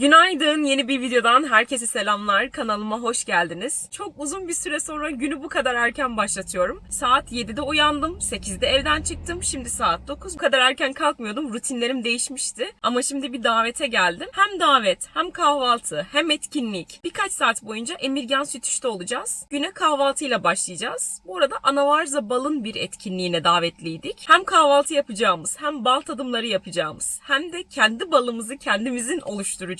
Günaydın. Yeni bir videodan herkese selamlar. Kanalıma hoş geldiniz. Çok uzun bir süre sonra günü bu kadar erken başlatıyorum. Saat 7'de uyandım. 8'de evden çıktım. Şimdi saat 9. Bu kadar erken kalkmıyordum. Rutinlerim değişmişti. Ama şimdi bir davete geldim. Hem davet, hem kahvaltı, hem etkinlik. Birkaç saat boyunca Emirgan Sütüş'te olacağız. Güne kahvaltıyla başlayacağız. Bu arada Anavarza Bal'ın bir etkinliğine davetliydik. Hem kahvaltı yapacağımız, hem bal tadımları yapacağımız, hem de kendi balımızı kendimizin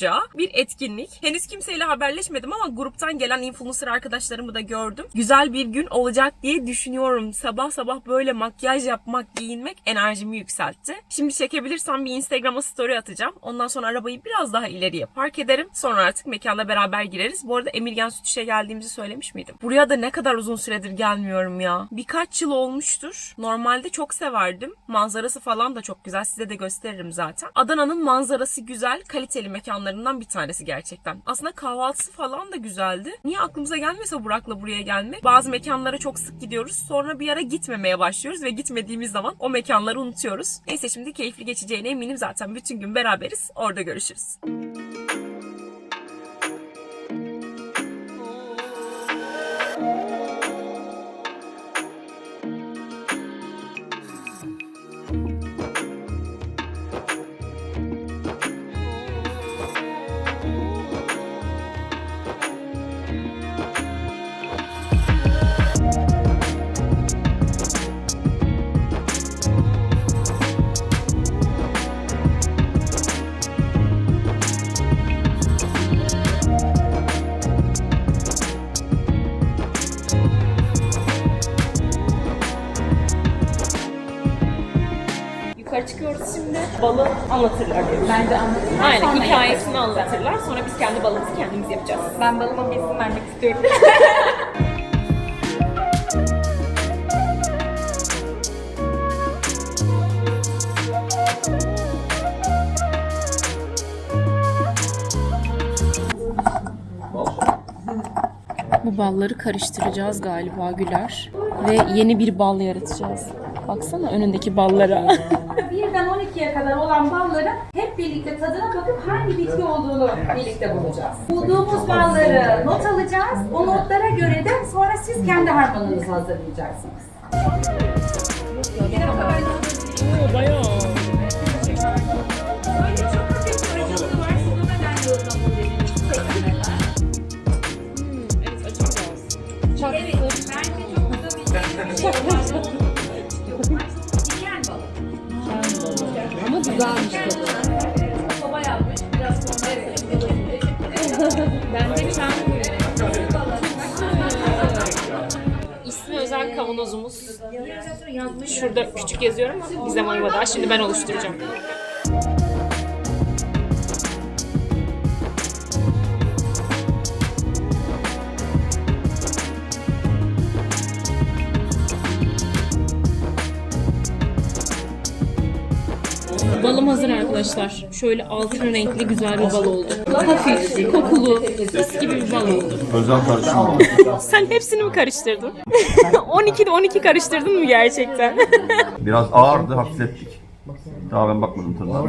oluşturacağı bir etkinlik. Henüz kimseyle haberleşmedim ama gruptan gelen influencer arkadaşlarımı da gördüm. Güzel bir gün olacak diye düşünüyorum. Sabah sabah böyle makyaj yapmak, giyinmek enerjimi yükseltti. Şimdi çekebilirsem bir Instagram'a story atacağım. Ondan sonra arabayı biraz daha ileriye park ederim. Sonra artık mekanda beraber gireriz. Bu arada Emirgen Sütüş'e geldiğimizi söylemiş miydim? Buraya da ne kadar uzun süredir gelmiyorum ya. Birkaç yıl olmuştur. Normalde çok severdim. Manzarası falan da çok güzel. Size de gösteririm zaten. Adana'nın manzarası güzel, kaliteli mekanlarından bir tanesi gerçekten. Aslında kahvaltısı falan da güzeldi. Niye aklımıza gelmiyorsa Burak'la buraya gelmek? Bazı mekanlara çok sık gidiyoruz. Sonra bir ara gitmemeye başlıyoruz ve gitmediğimiz zaman o mekanları unutuyoruz. Neyse şimdi keyifli geçeceğine eminim zaten. Bütün gün beraberiz. Orada görüşürüz. Yukarı anlatırlar diye Ben de anlatayım. Aynen Sonra hikayesini anlatırlar. Sonra biz kendi balımızı kendimiz yapacağız. Ben balıma bir isim vermek istiyorum. Bu balları karıştıracağız galiba Güler. Ve yeni bir bal yaratacağız. Baksana önündeki ballara. Birden 12'ye kadar olan balların hep birlikte tadına bakıp hangi bitki olduğunu birlikte bulacağız. Bulduğumuz balları not alacağız. O notlara göre de sonra siz kendi harmanınızı hazırlayacaksınız. Bayağı. Çok nedenle ıhlamur dediğimiz tekneler. Evet açacağız. Evet, bence çok güzel bir şey. Güzelmiş tadı. Soba yapmış, biraz evet. Bence çam İsmi özel kavanozumuz. Şurada küçük yazıyor ama bize Mayva'da. Şimdi ben oluşturacağım. Arkadaşlar. Şöyle altın renkli güzel bir bal oldu. Hafif, kokulu, mis gibi bir bal oldu. Özel karışım. Sen hepsini mi karıştırdın? 12'de 12 karıştırdın mı gerçekten? Biraz ağırdı, hafiflettik. Daha ben bakmadım tadına.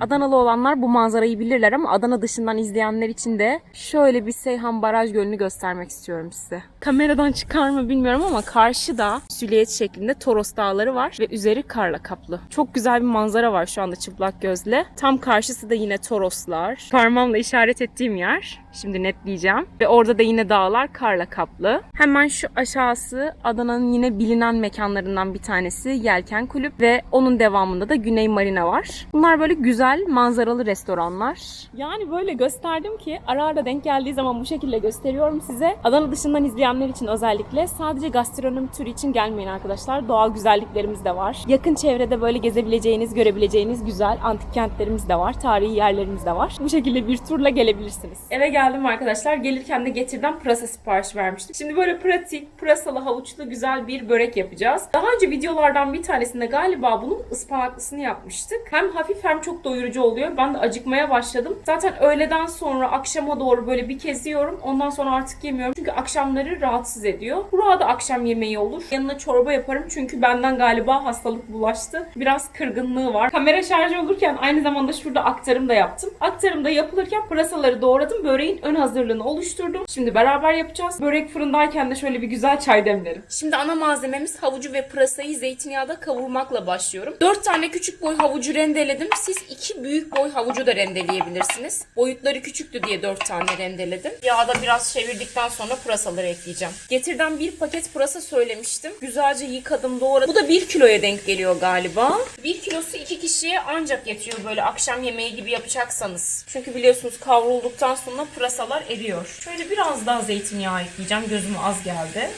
Adanalı olanlar bu manzarayı bilirler ama Adana dışından izleyenler için de şöyle bir Seyhan Baraj Gölü'nü göstermek istiyorum size. Kameradan çıkar mı bilmiyorum ama karşıda süliyet şeklinde Toros Dağları var ve üzeri karla kaplı. Çok güzel bir manzara var şu anda çıplak gözle. Tam karşısı da yine Toroslar. Parmağımla işaret ettiğim yer. Şimdi netleyeceğim. Ve orada da yine dağlar karla kaplı. Hemen şu aşağısı Adana'nın yine bilinen mekanlarından bir tanesi Yelken Kulüp ve onun devamında da Güney Marina var. Bunlar böyle güzel manzaralı restoranlar. Yani böyle gösterdim ki ara ara denk geldiği zaman bu şekilde gösteriyorum size. Adana dışından izleyenler için özellikle sadece gastronomi turu için gelmeyin arkadaşlar. Doğal güzelliklerimiz de var. Yakın çevrede böyle gezebileceğiniz, görebileceğiniz güzel antik kentlerimiz de var. Tarihi yerlerimiz de var. Bu şekilde bir turla gelebilirsiniz. Eve geldim arkadaşlar. Gelirken de getirden pırasa sipariş vermiştim. Şimdi böyle pratik, pırasalı, havuçlu güzel bir börek yapacağız. Daha önce videolardan bir tanesinde galiba bunun ıspanaklısını yapmıştık. Hem hafif hem çok doyurucu oluyor. Ben de acıkmaya başladım. Zaten öğleden sonra akşama doğru böyle bir kez yiyorum. Ondan sonra artık yemiyorum. Çünkü akşamları rahatsız ediyor. Burak'a da akşam yemeği olur. Yanına çorba yaparım çünkü benden galiba hastalık bulaştı. Biraz kırgınlığı var. Kamera şarjı olurken aynı zamanda şurada aktarım da yaptım. Aktarım da yapılırken pırasaları doğradım. Böreğin ön hazırlığını oluşturdum. Şimdi beraber yapacağız. Börek fırındayken de şöyle bir güzel çay demlerim. Şimdi ana malzememiz havucu ve pırasayı zeytinyağda kavurmakla başlıyorum. 4 tane küçük boy havucu rendeledim. Siz 2 büyük boy havucu da rendeleyebilirsiniz. Boyutları küçüktü diye 4 tane rendeledim. Yağda biraz çevirdikten sonra pırasaları ekleyeceğim. Getirden bir paket pırasa söylemiştim. Güzelce yıkadım doğradım. Bu da 1 kiloya denk geliyor galiba. 1 kilosu 2 kişiye ancak yetiyor böyle akşam yemeği gibi yapacaksanız. Çünkü biliyorsunuz kavrulduktan sonra pırasalar eriyor. Şöyle biraz daha zeytinyağı ekleyeceğim. Gözüme az geldi.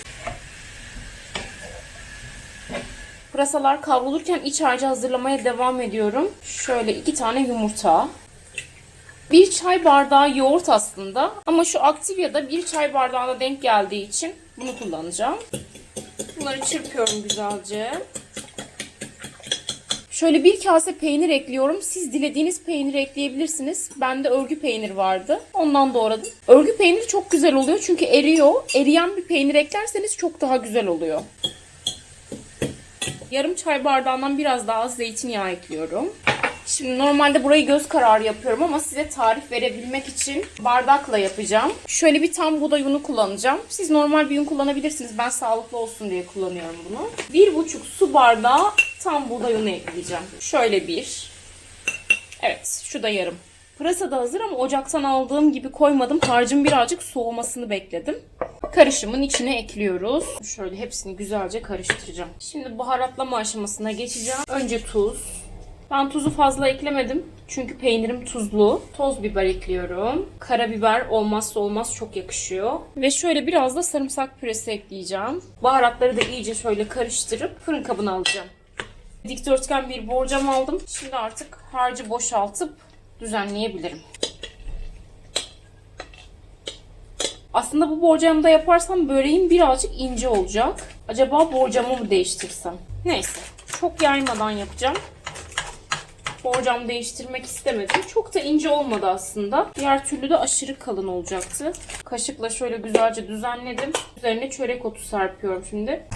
Pırasalar kavrulurken iç harcı hazırlamaya devam ediyorum. Şöyle iki tane yumurta. Bir çay bardağı yoğurt aslında. Ama şu Activia'da bir çay bardağına denk geldiği için bunu kullanacağım. Bunları çırpıyorum güzelce. Şöyle bir kase peynir ekliyorum. Siz dilediğiniz peynir ekleyebilirsiniz. Bende örgü peynir vardı. Ondan doğradım. Örgü peynir çok güzel oluyor çünkü eriyor. Eriyen bir peynir eklerseniz çok daha güzel oluyor. Yarım çay bardağından biraz daha az zeytinyağı ekliyorum. Şimdi normalde burayı göz kararı yapıyorum ama size tarif verebilmek için bardakla yapacağım. Şöyle bir tam buğday unu kullanacağım. Siz normal bir un kullanabilirsiniz. Ben sağlıklı olsun diye kullanıyorum bunu. Bir buçuk su bardağı tam buğday unu ekleyeceğim. Şöyle bir. Evet şu da yarım. Pırasa da hazır ama ocaktan aldığım gibi koymadım. Harcın birazcık soğumasını bekledim. Karışımın içine ekliyoruz. Şöyle hepsini güzelce karıştıracağım. Şimdi baharatlama aşamasına geçeceğim. Önce tuz. Ben tuzu fazla eklemedim. Çünkü peynirim tuzlu. Toz biber ekliyorum. Karabiber olmazsa olmaz çok yakışıyor. Ve şöyle biraz da sarımsak püresi ekleyeceğim. Baharatları da iyice şöyle karıştırıp fırın kabına alacağım. Dikdörtgen bir borcam aldım. Şimdi artık harcı boşaltıp düzenleyebilirim. Aslında bu borcamda yaparsam böreğim birazcık ince olacak. Acaba borcamı mı değiştirsem? Neyse. Çok yaymadan yapacağım. Borcam değiştirmek istemedim. Çok da ince olmadı aslında. Diğer türlü de aşırı kalın olacaktı. Kaşıkla şöyle güzelce düzenledim. Üzerine çörek otu serpiyorum şimdi.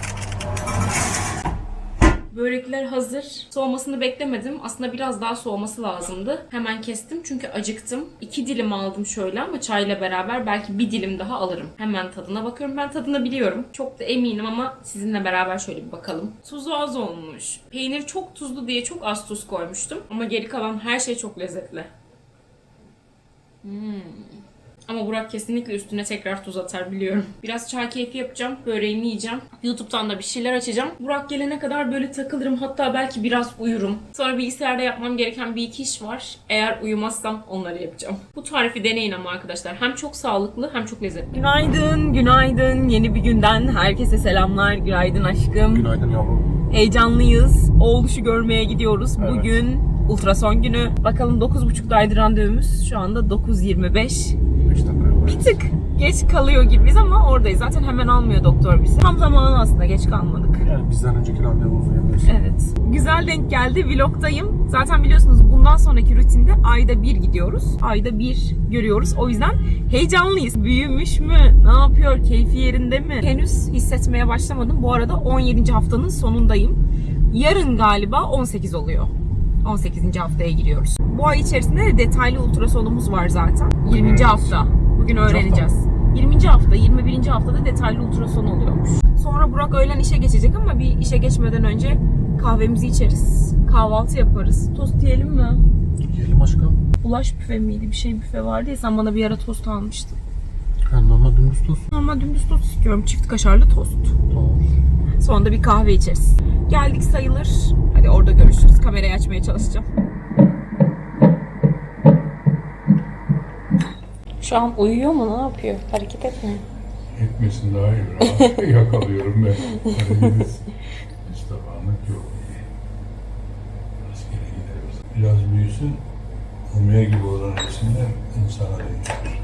Börekler hazır. Soğumasını beklemedim. Aslında biraz daha soğuması lazımdı. Hemen kestim çünkü acıktım. İki dilim aldım şöyle ama çayla beraber belki bir dilim daha alırım. Hemen tadına bakıyorum. Ben tadını biliyorum. Çok da eminim ama sizinle beraber şöyle bir bakalım. Tuzu az olmuş. Peynir çok tuzlu diye çok az tuz koymuştum. Ama geri kalan her şey çok lezzetli. Ama Burak kesinlikle üstüne tekrar tuz atar biliyorum. Biraz çay keyfi yapacağım. Böreğimi yiyeceğim. YouTube'dan da bir şeyler açacağım. Burak gelene kadar böyle takılırım. Hatta belki biraz uyurum. Sonra bilgisayarda yapmam gereken bir iki iş var. Eğer uyumazsam onları yapacağım. Bu tarifi deneyin ama arkadaşlar. Hem çok sağlıklı hem çok lezzetli. Günaydın, günaydın. Yeni bir günden herkese selamlar. Günaydın aşkım. Günaydın yavrum. Heyecanlıyız. Oğluşu görmeye gidiyoruz. Evet. Bugün ultrason günü. Bakalım 9.30'daydı randevumuz. Şu anda 9.25. 5 dakika var. Bir tık geç kalıyor gibiyiz ama oradayız. Zaten hemen almıyor doktor bizi. Tam zamanı aslında geç kalmadık. Yani bizden önceki randevumuzu yapıyoruz. Evet. Güzel denk geldi. Vlogdayım. Zaten biliyorsunuz bundan sonraki rutinde ayda bir gidiyoruz. Ayda bir görüyoruz. O yüzden heyecanlıyız. Büyümüş mü? Ne yapıyor? Keyfi yerinde mi? Henüz hissetmeye başlamadım. Bu arada 17. haftanın sonundayım. Yarın galiba 18 oluyor. 18. haftaya giriyoruz. Bu ay içerisinde de detaylı ultrasonumuz var zaten. 20. hafta. Bugün öğreneceğiz. 20. hafta, 21. haftada detaylı ultrason oluyormuş. Sonra Burak öğlen işe geçecek ama bir işe geçmeden önce kahvemizi içeriz. Kahvaltı yaparız. Tost yiyelim mi? Yiyelim aşkım. Ulaş büfe miydi? Bir şey büfe vardı ya sen bana bir ara tost almıştın. Ben normal dümdüz tost. Normal dümdüz tost istiyorum. Çift kaşarlı tost. Tamam. Sonra da bir kahve içeriz. Geldik sayılır. Hadi orada görüşürüz. Kamerayı açmaya çalışacağım. Şu an uyuyor mu? Ne yapıyor? Hareket etmiyor. Etmesin daha iyi. Yakalıyorum ben. Hareketiz. Müstafa'nın yok. Askere gideriz. Biraz büyüsün. Umya gibi olan resimler insana dönüşür.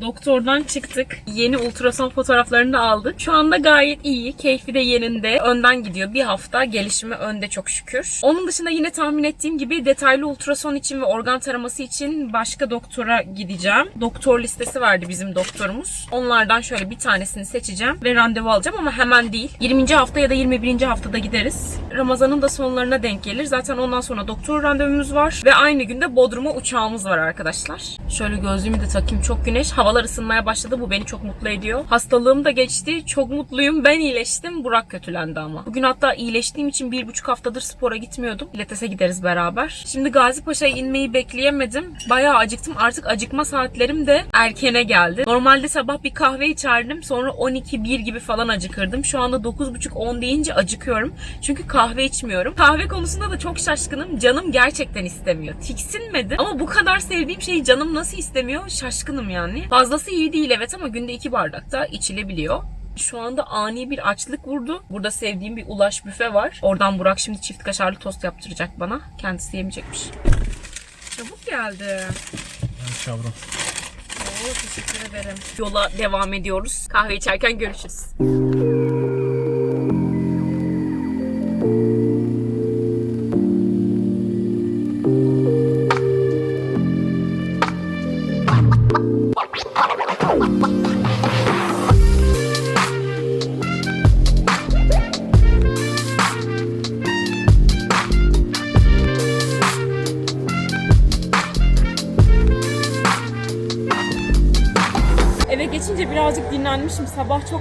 Doktordan çıktık. Yeni ultrason fotoğraflarını da aldık. Şu anda gayet iyi. Keyfi de yerinde. Önden gidiyor. Bir hafta gelişimi önde çok şükür. Onun dışında yine tahmin ettiğim gibi detaylı ultrason için ve organ taraması için başka doktora gideceğim. Doktor listesi verdi bizim doktorumuz. Onlardan şöyle bir tanesini seçeceğim ve randevu alacağım ama hemen değil. 20. hafta ya da 21. haftada gideriz. Ramazan'ın da sonlarına denk gelir. Zaten ondan sonra doktor randevumuz var ve aynı günde Bodrum'a uçağımız var arkadaşlar. Şöyle gözlüğümü de takayım. Çok güneş. Havalar ısınmaya başladı. Bu beni çok mutlu ediyor. Hastalığım da geçti. Çok mutluyum. Ben iyileştim. Burak kötülendi ama. Bugün hatta iyileştiğim için bir buçuk haftadır spora gitmiyordum. Pilates'e gideriz beraber. Şimdi Gazi Paşa'ya inmeyi bekleyemedim. Bayağı acıktım. Artık acıkma saatlerim de erkene geldi. Normalde sabah bir kahve içerdim. Sonra 12-1 gibi falan acıkırdım. Şu anda 9.30-10 deyince acıkıyorum. Çünkü kahve içmiyorum. Kahve konusunda da çok şaşkınım. Canım gerçekten istemiyor. Tiksinmedi. Ama bu kadar sevdiğim şeyi canım nasıl istemiyor? Şaşkınım yani. Fazlası iyi değil evet ama günde 2 bardak da içilebiliyor. Şu anda ani bir açlık vurdu. Burada sevdiğim bir ulaş büfe var. Oradan Burak şimdi çift kaşarlı tost yaptıracak bana. Kendisi yemeyecekmiş. Çabuk geldi. Yavrum. Oo, teşekkür ederim. Yola devam ediyoruz. Kahve içerken görüşürüz.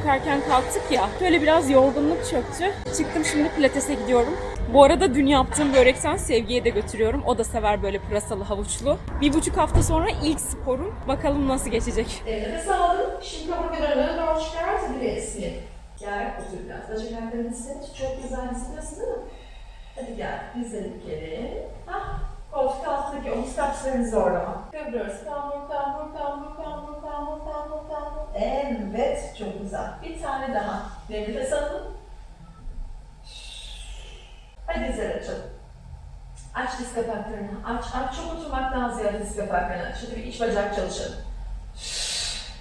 Erken kalktık ya. Böyle biraz yorgunluk çöktü. Çıktım şimdi pilatese gidiyorum. Bu arada dün yaptığım börekten Sevgi'ye de götürüyorum. O da sever böyle pırasalı havuçlu. Bir buçuk hafta sonra ilk sporum. Bakalım nasıl geçecek. Nefes aldın. Şimdi kaburgalarını doğru çıkart. Bir esni. Gel otur biraz. Bacak ayaklarını hisset. Çok güzel hissediyorsun değil mi? Hadi gel. Dizleri geri. Hah. Koltuk altındaki omuz kapslarını zorlama. Kıvırıyoruz. Kambur, kambur, kambur, kambur, kambur, kambur, kambur. Evet. Çok güzel. Bir tane daha. Nefes alın. Hadi dizleri açalım. Aç diz kapaklarını. Aç, aç. Çok oturmaktan ziyade diz kapaklarını aç. Şimdi bir iç bacak çalışalım.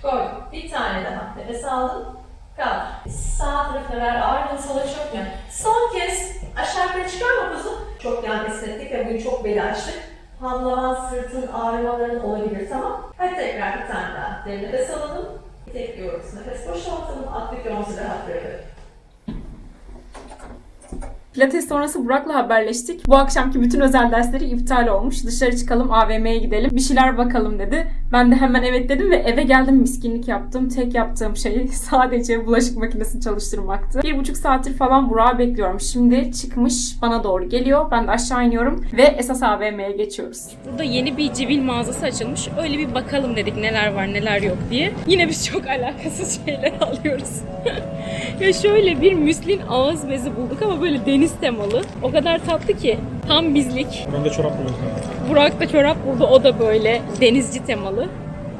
Koy. Bir tane daha. Nefes aldın. Kaldır. Sağ tarafına ver. Ağrını sola çökme. Son kez aşağı yukarı çıkarma kuzum. Çok yan esnettik ve bugün çok beli açtık. Hamlaman, sırtın, ağrımaların olabilir tamam. Hadi tekrar bir tane daha. Derin nefes alalım. Tekliyoruz. Nefes boşaltalım. Attık omuzu rahat. Pilates sonrası Burak'la haberleştik. Bu akşamki bütün özel dersleri iptal olmuş. Dışarı çıkalım AVM'ye gidelim. Bir şeyler bakalım dedi. Ben de hemen evet dedim ve eve geldim miskinlik yaptım. Tek yaptığım şey sadece bulaşık makinesini çalıştırmaktı. Bir buçuk saattir falan Burak'ı bekliyorum. Şimdi çıkmış bana doğru geliyor. Ben de aşağı iniyorum ve esas AVM'ye geçiyoruz. Burada yeni bir civil mağazası açılmış. Öyle bir bakalım dedik neler var neler yok diye. Yine biz çok alakasız şeyler alıyoruz. ya şöyle bir müslin ağız bezi bulduk ama böyle deniz temalı. O kadar tatlı ki. Tam bizlik. Ben de çorap buluyorum. Burak da çorap buldu. O da böyle denizci temalı.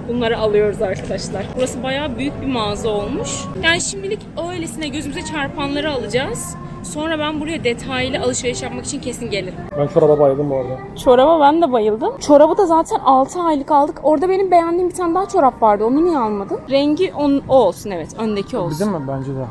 Bunları alıyoruz arkadaşlar. Burası bayağı büyük bir mağaza olmuş. Yani şimdilik öylesine gözümüze çarpanları alacağız. Sonra ben buraya detaylı alışveriş yapmak için kesin gelirim. Ben çoraba bayıldım bu arada. Çoraba ben de bayıldım. Çorabı da zaten 6 aylık aldık. Orada benim beğendiğim bir tane daha çorap vardı. Onu niye almadın? Rengi on, o olsun evet. Öndeki olsun. Bizim mi? Bence de.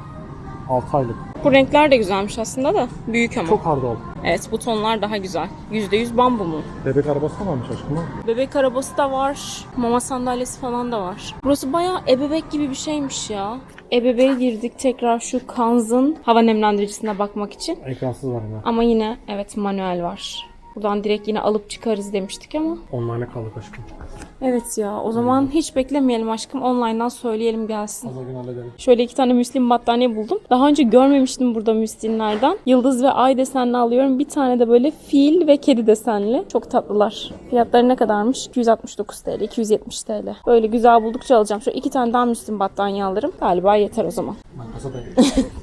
6 aylık. Bu renkler de güzelmiş aslında da. Büyük ama. Çok hardal. Evet bu tonlar daha güzel. %100 bambu mu? Bebek arabası da varmış aşkım ha. Bebek arabası da var. Mama sandalyesi falan da var. Burası bayağı ebebek gibi bir şeymiş ya. Ebebeğe girdik tekrar şu Kanz'ın hava nemlendiricisine bakmak için. Ekransız var ya. Ama yine evet manuel var. Buradan direkt yine alıp çıkarız demiştik ama. Online'a kaldık aşkım. Evet ya o zaman hiç beklemeyelim aşkım. Online'dan söyleyelim gelsin. Pazar günü halledelim. Şöyle iki tane müslim battaniye buldum. Daha önce görmemiştim burada müslinlerden. Yıldız ve ay desenli alıyorum. Bir tane de böyle fil ve kedi desenli. Çok tatlılar. Fiyatları ne kadarmış? 269 TL, 270 TL. Böyle güzel buldukça alacağım. Şöyle iki tane daha müslim battaniye alırım. Galiba yeter o zaman. Ben kasadayım.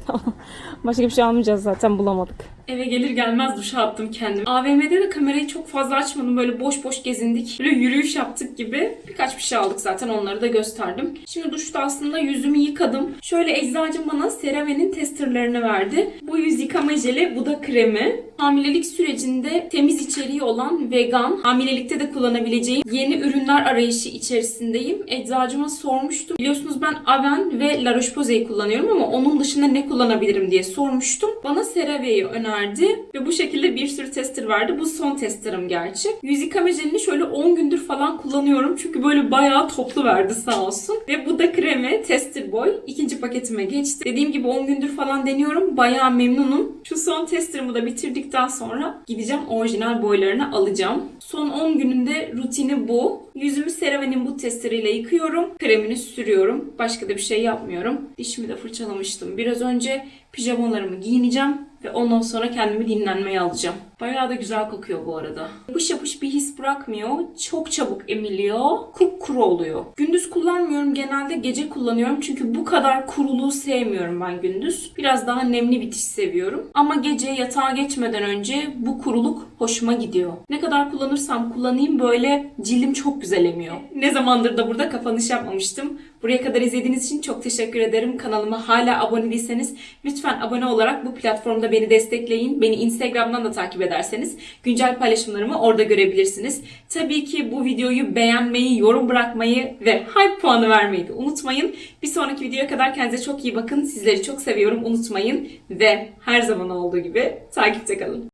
Başka bir şey almayacağız zaten bulamadık. Eve gelir gelmez duşa attım kendimi. AVM'de de kamerayı çok fazla açmadım. Böyle boş boş gezindik. Böyle yürüyüş yaptık gibi. Birkaç bir şey aldık zaten onları da gösterdim. Şimdi duşta aslında yüzümü yıkadım. Şöyle eczacım bana CeraVe'nin testerlarını verdi. Bu yüz yıkama jeli, bu da kremi. Hamilelik sürecinde temiz içeriği olan vegan, hamilelikte de kullanabileceğim yeni ürünler arayışı içerisindeyim. Eczacıma sormuştum. Biliyorsunuz ben Aven ve La Roche-Posay'i kullanıyorum ama onun dışında ne kullanabilirim diye sormuştum. Bana CeraVe'yi önerdi ve bu şekilde bir sürü tester verdi. Bu son testerım gerçi. Yüz yıkama jelini şöyle 10 gündür falan kullanıyorum. Çünkü böyle bayağı toplu verdi sağ olsun. Ve bu da kremi Tester Boy. ikinci paketime geçti. Dediğim gibi 10 gündür falan deniyorum. Bayağı memnunum. Şu son testerımı da bitirdikten sonra gideceğim orijinal boylarını alacağım. Son 10 gününde rutini bu. Yüzümü CeraVe'nin bu testeriyle yıkıyorum. Kremini sürüyorum. Başka da bir şey yapmıyorum. Dişimi de fırçalamıştım. Biraz önce pijamalarımı giyineceğim ve ondan sonra kendimi dinlenmeye alacağım. Bayağı da güzel kokuyor bu arada. Yapış yapış bir his bırakmıyor. Çok çabuk emiliyor. Kupkuru oluyor. Gündüz kullanmıyorum. Genelde gece kullanıyorum. Çünkü bu kadar kuruluğu sevmiyorum ben gündüz. Biraz daha nemli bir diş seviyorum. Ama gece yatağa geçmeden önce bu kuruluk hoşuma gidiyor. Ne kadar kullanırsam kullanayım böyle cildim çok güzel emiyor. Ne zamandır da burada kapanış yapmamıştım. Buraya kadar izlediğiniz için çok teşekkür ederim. Kanalıma hala abone değilseniz lütfen abone olarak bu platformda beni destekleyin. Beni Instagram'dan da takip ederseniz güncel paylaşımlarımı orada görebilirsiniz. Tabii ki bu videoyu beğenmeyi, yorum bırakmayı ve hype puanı vermeyi de unutmayın. Bir sonraki videoya kadar kendinize çok iyi bakın. Sizleri çok seviyorum unutmayın ve her zaman olduğu gibi takipte kalın.